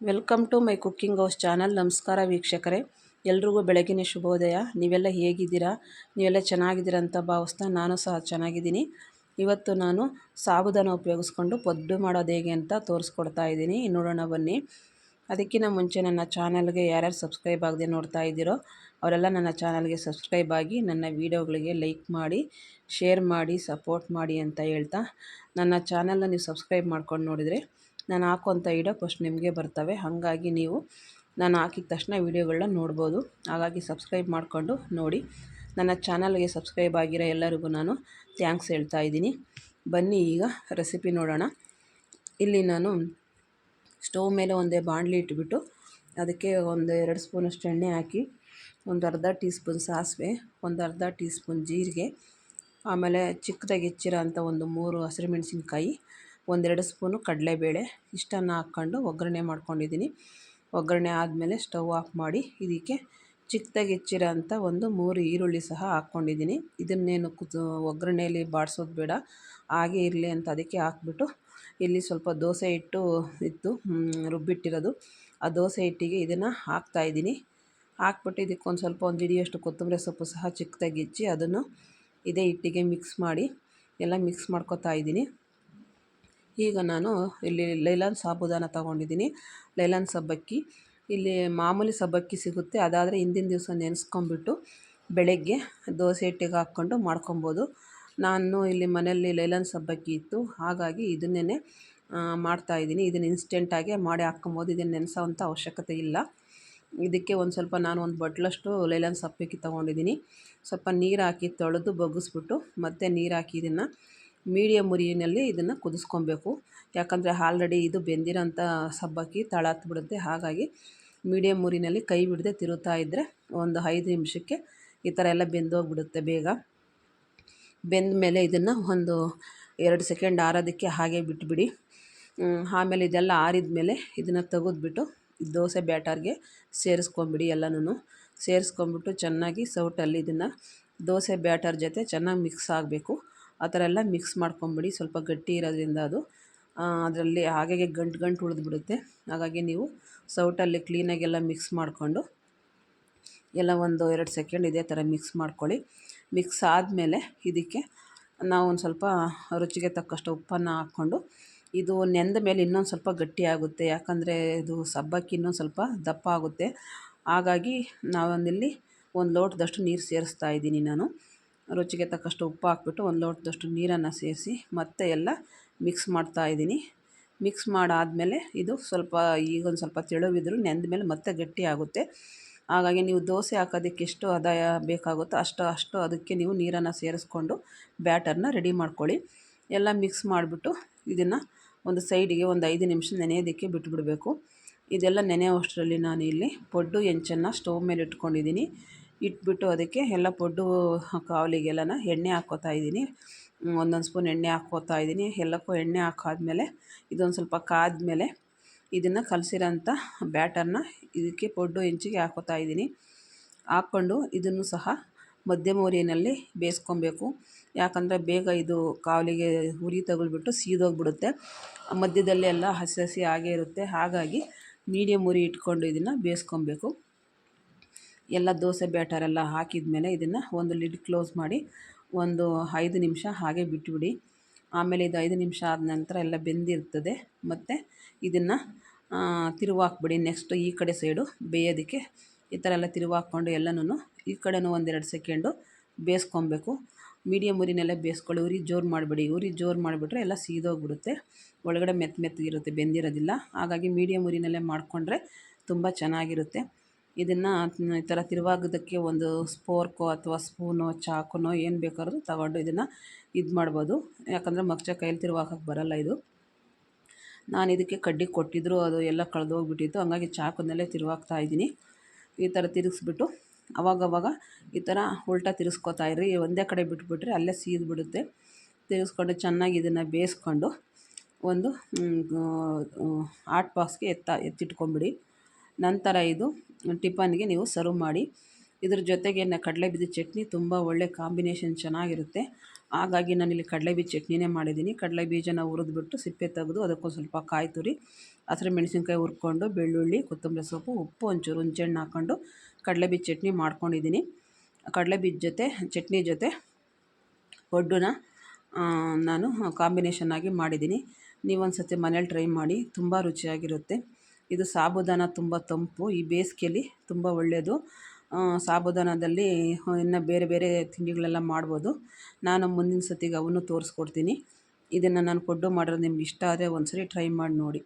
Welcome to my cooking house channel. ನಮಸ್ಕಾರ ವೀಕ್ಷಕರೇ. ಎಲ್ರಿಗೂ ಬೆಳಗಿನ ಶುಭೋದಯ. ನೀವೆಲ್ಲ ಹೇಗಿದ್ದೀರಾ? ನೀವೆಲ್ಲ ಚೆನ್ನಾಗಿದ್ದೀರಾ ಅಂತ ಭಾವಿಸ್ತಾ ನಾನು ಸಹ ಚೆನ್ನಾಗಿದ್ದೀನಿ. ಇವತ್ತು ನಾನು ಸಾಬುದಾನ ಉಪಯೋಗಿಸ್ಕೊಂಡು ಪದ್ದು ಮಾಡೋದು ಹೇಗೆ ಅಂತ ತೋರಿಸ್ಕೊಡ್ತಾ ಇದ್ದೀನಿ. ನೋಡೋಣ ಬನ್ನಿ. ಅದಕ್ಕಿಂತ ಮುಂಚೆ ನನ್ನ ಚಾನಲ್ಗೆ ಯಾರ್ಯಾರು ಸಬ್ಸ್ಕ್ರೈಬ್ ಆಗದೆ ನೋಡ್ತಾ ಇದ್ದೀರೋ, ಅವರೆಲ್ಲ ನನ್ನ ಚಾನಲ್ಗೆ ಸಬ್ಸ್ಕ್ರೈಬ್ ಆಗಿ ನನ್ನ ವೀಡಿಯೋಗಳಿಗೆ ಲೈಕ್ ಮಾಡಿ, ಶೇರ್ ಮಾಡಿ, ಸಪೋರ್ಟ್ ಮಾಡಿ ಅಂತ ಹೇಳ್ತಾ ನನ್ನ ಚಾನಲ್ನ ನೀವು ಸಬ್ಸ್ಕ್ರೈಬ್ ಮಾಡ್ಕೊಂಡು ನೋಡಿದರೆ ನಾನು ಹಾಕುವಂಥ ವೀಡಿಯೋ ಫಸ್ಟ್ ನಿಮಗೆ ಬರ್ತವೆ. ಹಾಗಾಗಿ ನೀವು ನಾನು ಹಾಕಿದ ತಕ್ಷಣ ವೀಡಿಯೋಗಳನ್ನ ನೋಡ್ಬೋದು. ಹಾಗಾಗಿ ಸಬ್ಸ್ಕ್ರೈಬ್ ಮಾಡಿಕೊಂಡು ನೋಡಿ. ನನ್ನ ಚಾನಲ್ಗೆ ಸಬ್ಸ್ಕ್ರೈಬ್ ಆಗಿರೋ ಎಲ್ಲರಿಗೂ ನಾನು ಥ್ಯಾಂಕ್ಸ್ ಹೇಳ್ತಾ ಇದ್ದೀನಿ. ಬನ್ನಿ ಈಗ ರೆಸಿಪಿ ನೋಡೋಣ. ಇಲ್ಲಿ ನಾನು ಸ್ಟವ್ ಮೇಲೆ ಒಂದೇ ಬಾಣಲಿ ಇಟ್ಬಿಟ್ಟು ಅದಕ್ಕೆ ಒಂದು ಎರಡು ಸ್ಪೂನಷ್ಟು ಎಣ್ಣೆ ಹಾಕಿ, ಒಂದು ಅರ್ಧ ಟೀ ಸ್ಪೂನ್ ಸಾಸಿವೆ, ಒಂದು ಅರ್ಧ ಟೀ ಸ್ಪೂನ್ ಜೀರಿಗೆ, ಆಮೇಲೆ ಚಿಕ್ಕದಾಗಿ ಹೆಚ್ಚಿರೋ ಅಂಥ ಒಂದು ಮೂರು ಹಸಿರು ಮೆಣಸಿನ್ಕಾಯಿ ಒಂದೆರಡು ಸ್ಪೂನು ಕಡಲೆಬೇಳೆ ಇಷ್ಟನ್ನು ಹಾಕ್ಕೊಂಡು ಒಗ್ಗರಣೆ ಮಾಡ್ಕೊಂಡಿದ್ದೀನಿ. ಒಗ್ಗರಣೆ ಆದಮೇಲೆ ಸ್ಟವ್ ಆಫ್ ಮಾಡಿ ಇದಕ್ಕೆ ಚಿಕ್ಕದಾಗಿ ಹೆಚ್ಚಿರೋ ಅಂಥ ಒಂದು ಮೂರು ಈರುಳ್ಳಿ ಸಹ ಹಾಕ್ಕೊಂಡಿದ್ದೀನಿ. ಇದನ್ನೇನು ಕುದು, ಒಗ್ಗರಣೆಯಲ್ಲಿ ಬಾಡಿಸೋದು ಬೇಡ, ಹಾಗೆ ಇರಲಿ ಅಂತ ಅದಕ್ಕೆ ಹಾಕ್ಬಿಟ್ಟು ಇಲ್ಲಿ ಸ್ವಲ್ಪ ದೋಸೆ ಹಿಟ್ಟು ಇತ್ತು ರುಬ್ಬಿಟ್ಟಿರೋದು. ಆ ದೋಸೆ ಹಿಟ್ಟಿಗೆ ಇದನ್ನು ಹಾಕ್ತಾಯಿದ್ದೀನಿ ಹಾಕ್ಬಿಟ್ಟು ಇದಕ್ಕೆ ಒಂದು ಸ್ವಲ್ಪ ಒಂದು ಹಿಡಿಯಷ್ಟು ಕೊತ್ತಂಬರಿ ಸೊಪ್ಪು ಸಹ ಚಿಕ್ಕದಾಗಿ ಹೆಚ್ಚಿ ಅದನ್ನು ಇದೇ ಹಿಟ್ಟಿಗೆ ಮಿಕ್ಸ್ ಮಾಡಿ ಎಲ್ಲ ಮಿಕ್ಸ್ ಮಾಡ್ಕೊತಾ ಇದ್ದೀನಿ. ಈಗ ನಾನು ಇಲ್ಲಿ ಲೈಲಾನ್ ಸಾಬುದಾನ ತಗೊಂಡಿದ್ದೀನಿ. ಲೈಲಾನ್ ಸಬ್ಬಕ್ಕಿ. ಇಲ್ಲಿ ಮಾಮೂಲಿ ಸಬ್ಬಕ್ಕಿ ಸಿಗುತ್ತೆ. ಅದಾದರೆ ಹಿಂದಿನ ದಿವಸ ನೆನೆಸ್ಕೊಂಬಿಟ್ಟು ಬೆಳಗ್ಗೆ ದೋಸೆ ಹಿಟ್ಟಿಗೆ ಹಾಕ್ಕೊಂಡು ಮಾಡ್ಕೊಬೋದು. ನಾನು ಇಲ್ಲಿ ಮನೆಯಲ್ಲಿ ಲೈಲಾನ್ ಸಬ್ಬಕ್ಕಿ ಇತ್ತು. ಹಾಗಾಗಿ ಇದನ್ನೇ ಮಾಡ್ತಾಯಿದ್ದೀನಿ ಇದನ್ನು ಇನ್ಸ್ಟೆಂಟಾಗಿ ಮಾಡಿ ಹಾಕ್ಕೊಬೋದು. ಇದನ್ನು ನೆನೆಸೋವಂಥ ಅವಶ್ಯಕತೆ ಇಲ್ಲ. ಇದಕ್ಕೆ ಒಂದು ಸ್ವಲ್ಪ ನಾನು ಒಂದು ಬಟ್ಲಷ್ಟು ಲೈಲಾನ್ ಸಬ್ಬಕ್ಕಿ ತೊಗೊಂಡಿದ್ದೀನಿ. ಸ್ವಲ್ಪ ನೀರು ಹಾಕಿ ತೊಳೆದು ಬಗ್ಗಿಸ್ಬಿಟ್ಟು ಮತ್ತೆ ನೀರು ಹಾಕಿ ಇದನ್ನು ಮೀಡಿಯಮ್ ಉರಿಯಲ್ಲಿ ಇದನ್ನು ಕುದಿಸ್ಕೊಬೇಕು. ಯಾಕಂದರೆ ಆಲ್ರೆಡಿ ಇದು ಬೆಂದಿರೋಂಥ ಸಬ್ಬಕ್ಕಿ ತಳ ಹತ್ಬಿಡುತ್ತೆ ಹಾಗಾಗಿ ಮೀಡಿಯಮ್ ಉರಿನಲ್ಲಿ ಕೈ ಬಿಡದೆ ತಿರುತ್ತಾ ಇದ್ದರೆ ಒಂದು ಐದು ನಿಮಿಷಕ್ಕೆ ಈ ಥರ ಎಲ್ಲ ಬೆಂದೋಗ್ಬಿಡುತ್ತೆ ಬೇಗ. ಬೆಂದ ಮೇಲೆ ಇದನ್ನು ಒಂದು ಎರಡು ಸೆಕೆಂಡ್ ಆರೋದಕ್ಕೆ ಹಾಗೆ ಬಿಟ್ಬಿಡಿ. ಆಮೇಲೆ ಇದೆಲ್ಲ ಆರಿದ ಮೇಲೆ ಇದನ್ನು ತೆಗೆದ್ಬಿಟ್ಟು ದೋಸೆ ಬ್ಯಾಟರ್ಗೆ ಸೇರಿಸ್ಕೊಂಬಿಡಿ ಎಲ್ಲನೂ ಸೇರಿಸ್ಕೊಂಬಿಟ್ಟು ಚೆನ್ನಾಗಿ ಸೌಟಲ್ಲಿ ಇದನ್ನು ದೋಸೆ ಬ್ಯಾಟರ್ ಜೊತೆ ಚೆನ್ನಾಗಿ ಮಿಕ್ಸ್ ಆಗಬೇಕು. ಆ ಥರ ಎಲ್ಲ ಮಿಕ್ಸ್ ಮಾಡ್ಕೊಂಬಿಡಿ. ಸ್ವಲ್ಪ ಗಟ್ಟಿ ಇರೋದ್ರಿಂದ ಅದು. ಅದರಲ್ಲಿ ಹಾಗೆ ಗಂಟು ಗಂಟು ಉಳಿದ್ಬಿಡುತ್ತೆ. ಹಾಗಾಗಿ ನೀವು ಸೌಟಲ್ಲಿ ಕ್ಲೀನಾಗೆಲ್ಲ ಮಿಕ್ಸ್ ಮಾಡಿಕೊಂಡು ಎಲ್ಲ ಒಂದು ಎರಡು ಸೆಕೆಂಡ್ ಇದೇ ಥರ ಮಿಕ್ಸ್ ಮಾಡ್ಕೊಳ್ಳಿ. ಮಿಕ್ಸ್ ಆದಮೇಲೆ ಇದಕ್ಕೆ ನಾವು ಒಂದು ಸ್ವಲ್ಪ ರುಚಿಗೆ ತಕ್ಕಷ್ಟು ಉಪ್ಪನ್ನು ಹಾಕ್ಕೊಂಡು ಇದು ನೆಂದ ಮೇಲೆ ಇನ್ನೊಂದು ಸ್ವಲ್ಪ ಗಟ್ಟಿಯಾಗುತ್ತೆ ಯಾಕಂದರೆ ಇದು ಸಬ್ಬಕ್ಕಿ ಇನ್ನೊಂದು ಸ್ವಲ್ಪ ದಪ್ಪ ಆಗುತ್ತೆ. ಹಾಗಾಗಿ ನಾವೊಂದಿಲ್ಲಿ ಒಂದು ಲೋಟದಷ್ಟು ನೀರು ಸೇರಿಸ್ತಾ ಇದ್ದೀನಿ ನಾನು. ರುಚಿಗೆ ತಕ್ಕಷ್ಟು ಉಪ್ಪು ಹಾಕ್ಬಿಟ್ಟು ಒಂದು ಲೋಟದಷ್ಟು ನೀರನ್ನು ಸೇರಿಸಿ ಮತ್ತೆ ಎಲ್ಲ ಮಿಕ್ಸ್ ಮಾಡ್ತಾ ಇದ್ದೀನಿ. ಮಿಕ್ಸ್ ಮಾಡಾದಮೇಲೆ ಇದು ಸ್ವಲ್ಪ ಈಗೊಂದು ಸ್ವಲ್ಪ ತೆಳುವಿದ್ರು ನೆಂದ ಮೇಲೆ ಮತ್ತೆ ಗಟ್ಟಿ ಆಗುತ್ತೆ. ಹಾಗಾಗಿ ನೀವು ದೋಸೆ ಹಾಕೋದಕ್ಕೆ ಎಷ್ಟು ಆದಾಯ ಬೇಕಾಗುತ್ತೋ ಅಷ್ಟು ಅಷ್ಟು ಅದಕ್ಕೆ ನೀವು ನೀರನ್ನು ಸೇರಿಸ್ಕೊಂಡು ಬ್ಯಾಟರ್ನ ರೆಡಿ ಮಾಡ್ಕೊಳ್ಳಿ. ಎಲ್ಲ ಮಿಕ್ಸ್ ಮಾಡಿಬಿಟ್ಟು ಇದನ್ನು ಒಂದು ಸೈಡಿಗೆ ಒಂದು ಐದು ನಿಮಿಷ ನೆನೆಯೋದಕ್ಕೆ ಬಿಟ್ಬಿಡಬೇಕು. ಇದೆಲ್ಲ ನೆನೆಯೋಷ್ಟರಲ್ಲಿ ನಾನು ಇಲ್ಲಿ ಪೊಡ್ಡು ಹೆಂಚನ್ನು ಸ್ಟವ್ ಮೇಲೆ ಇಟ್ಕೊಂಡಿದ್ದೀನಿ. ಇಟ್ಬಿಟ್ಟು ಅದಕ್ಕೆ ಎಲ್ಲ ಪೊಡ್ಡು ಕಾವಲಿಗೆಲ್ಲನ ಎಣ್ಣೆ ಹಾಕ್ಕೋತಾ ಇದ್ದೀನಿ. ಒಂದೊಂದು ಸ್ಪೂನ್ ಎಣ್ಣೆ ಹಾಕ್ಕೋತಾ ಇದ್ದೀನಿ. ಎಲ್ಲಕ್ಕೂ ಎಣ್ಣೆ ಹಾಕಾದ್ಮೇಲೆ ಇದೊಂದು ಸ್ವಲ್ಪ ಕಾದ್ಮೇಲೆ ಇದನ್ನು ಕಲಸಿರೋಂಥ ಬ್ಯಾಟರ್ನ ಇದಕ್ಕೆ ಪೊಡ್ಡು ಹೆಂಚಿಗೆ ಹಾಕೋತಾ ಇದ್ದೀನಿ. ಹಾಕ್ಕೊಂಡು ಇದನ್ನು ಸಹ ಮಧ್ಯಮ ಉರಿಯಲ್ಲಿ ಬೇಯಿಸ್ಕೊಬೇಕು. ಯಾಕಂದರೆ ಬೇಗ ಇದು ಕಾವಲಿಗೆ ಉರಿ ತಗೊಳ್ಬಿಟ್ಟು ಸೀದೋಗ್ಬಿಡುತ್ತೆ. ಮಧ್ಯದಲ್ಲಿ ಎಲ್ಲ ಹಸಿ ಹಸಿ ಆಗೇ ಇರುತ್ತೆ. ಹಾಗಾಗಿ ಮೀಡಿಯಮ್ ಉರಿ ಇಟ್ಕೊಂಡು ಇದನ್ನು ಬೇಯಿಸ್ಕೊಬೇಕು. ಎಲ್ಲ ದೋಸೆ ಬ್ಯಾಟರೆಲ್ಲ ಹಾಕಿದ ಮೇಲೆ ಇದನ್ನು ಒಂದು ಲಿಡ್ ಕ್ಲೋಸ್ ಮಾಡಿ ಒಂದು ಐದು ನಿಮಿಷ ಹಾಗೆ ಬಿಟ್ಟುಬಿಡಿ ಆಮೇಲೆ ಇದು ಐದು ನಿಮಿಷ ಆದ ನಂತರ ಎಲ್ಲ ಬೆಂದಿರ್ತದೆ. ಮತ್ತು ಇದನ್ನು ತಿರುವಾಕ್ಬಿಡಿ ನೆಕ್ಸ್ಟ್ ಈ ಕಡೆ ಸೈಡು ಬೇಯೋದಕ್ಕೆ. ಈ ಥರ ಎಲ್ಲ ತಿರುವಾಕ್ಕೊಂಡು ಎಲ್ಲನೂ ಈ ಕಡೆನೂ ಒಂದೆರಡು ಸೆಕೆಂಡು ಬೇಯಿಸ್ಕೊಬೇಕು. ಮೀಡಿಯಮ್ ಉರಿನೆಲ್ಲ ಬೇಯಿಸ್ಕೊಳ್ಳಿ. ಉರಿ ಜೋರು ಮಾಡಿಬಿಡಿ. ಉರಿ ಜೋರು ಮಾಡಿಬಿಟ್ರೆ ಎಲ್ಲ ಸೀದೋಗ್ಬಿಡುತ್ತೆ. ಒಳಗಡೆ ಮೆತ್ತ ಮೆತ್ತಗಿರುತ್ತೆ ಬೆಂದಿರೋದಿಲ್ಲ. ಹಾಗಾಗಿ ಮೀಡಿಯಮ್ ಉರಿನಲ್ಲೇ ಮಾಡಿಕೊಂಡ್ರೆ ತುಂಬ ಚೆನ್ನಾಗಿರುತ್ತೆ. ಇದನ್ನು ಈ ಥರ ತಿರುವಾಗೋದಕ್ಕೆ ಒಂದು ಸ್ಪೋರ್ಕೋ ಅಥವಾ ಸ್ಪೂನೋ, ಚಾಕುನೋ ಏನು ಬೇಕಾದ್ರೂ ತಗೊಂಡು ಇದನ್ನು ಇದು ಮಾಡ್ಬೋದು. ಯಾಕಂದರೆ ಮಗ್ಚ ಕೈಯಲ್ಲಿ ತಿರುವಾಕಕ್ಕೆ ಬರೋಲ್ಲ ಇದು. ನಾನು ಇದಕ್ಕೆ ಕಡ್ಡಿ ಕೊಟ್ಟಿದ್ರು, ಅದು ಎಲ್ಲ ಕಳೆದೋಗ್ಬಿಟ್ಟಿತ್ತು ಹಂಗಾಗಿ ಚಾಕುನಲ್ಲೇ ತಿರುವಾಗ್ತಾ ಇದ್ದೀನಿ. ಈ ಥರ ತಿರುಗಿಸ್ಬಿಟ್ಟು ಅವಾಗವಾಗ ಈ ಥರ ಉಲ್ಟಾ ತಿರ್ಸ್ಕೊತಾ ಇರಿ ಒಂದೇ ಕಡೆ ಬಿಟ್ಬಿಟ್ರೆ ಅಲ್ಲೇ ಸೀದ್ಬಿಡುತ್ತೆ. ತಿರುಗಿಸ್ಕೊಂಡು ಚೆನ್ನಾಗಿ ಇದನ್ನು ಬೇಯಿಸ್ಕೊಂಡು ಒಂದು ಹಾಟ್ ಬಾಕ್ಸ್ಗೆ ಎತ್ತ, ಎತ್ತಿಟ್ಕೊಂಬಿಡಿ. ನಂತರ ಇದು ಟಿಫನ್ಗೆ ನೀವು ಸರ್ವ್ ಮಾಡಿ. ಇದ್ರ ಜೊತೆಗೆ ಕಡಲೆ ಬೀಜದ ಚಟ್ನಿ ತುಂಬ ಒಳ್ಳೆ ಕಾಂಬಿನೇಷನ್ ಚೆನ್ನಾಗಿರುತ್ತೆ. ಹಾಗಾಗಿ ನಾನಿಲ್ಲಿ ಕಡಲೆ ಬೀಜ ಚಟ್ನಿನೇ ಮಾಡಿದ್ದೀನಿ. ಕಡಲೆ ಬೀಜನ ಹುರಿದ್ಬಿಟ್ಟು ಸಿಪ್ಪೆ ತೆಗೆದು ಅದಕ್ಕೊಂದು ಸ್ವಲ್ಪ ಕಾಯಿ ತುರಿ, ಹಸಿರು ಮೆಣಸಿನ್ಕಾಯಿ ಹುರ್ಕೊಂಡು, ಬೆಳ್ಳುಳ್ಳಿ, ಕೊತ್ತಂಬರಿ ಸೊಪ್ಪು, ಉಪ್ಪು, ಒಂಚೂರು ಹುಂಚೆಹಣ್ಣು ಹಾಕ್ಕೊಂಡು ಕಡಲೆ ಬೀಜ ಚಟ್ನಿ ಮಾಡ್ಕೊಂಡಿದ್ದೀನಿ. ಕಡಲೆ ಬೀಜ ಜೊತೆ, ಚಟ್ನಿ ಜೊತೆ ಒಡ್ಡುನ ನಾನು ಕಾಂಬಿನೇಷನ್ ಆಗಿ ಮಾಡಿದ್ದೀನಿ. ನೀವೊಂದು ಸತಿ ಮನೇಲಿ ಟ್ರೈ ಮಾಡಿ, ತುಂಬ ರುಚಿಯಾಗಿರುತ್ತೆ. ಇದು ಸಾಬುದಾನ ತುಂಬ ತಂಪು, ಈ ಬೇಸಿಗೆಯಲ್ಲಿ ತುಂಬ ಒಳ್ಳೆಯದು. ಸಾಬುದಾನದಲ್ಲಿ ಇನ್ನು ಬೇರೆ ಬೇರೆ ತಿಂಡಿಗಳೆಲ್ಲ ಮಾಡ್ಬೋದು. ನಾನು ಮುಂದಿನ ಸತಿಗೆ ಅವನ್ನು ತೋರಿಸ್ಕೊಡ್ತೀನಿ. ಇದನ್ನು ನಾನು ಕೊಡ್ಡು ಮಾಡಿರೋದು ನಿಮ್ಗೆ ಇಷ್ಟ ಆದರೆ ಒಂದು ಸರಿ ಟ್ರೈ ಮಾಡಿ ನೋಡಿ.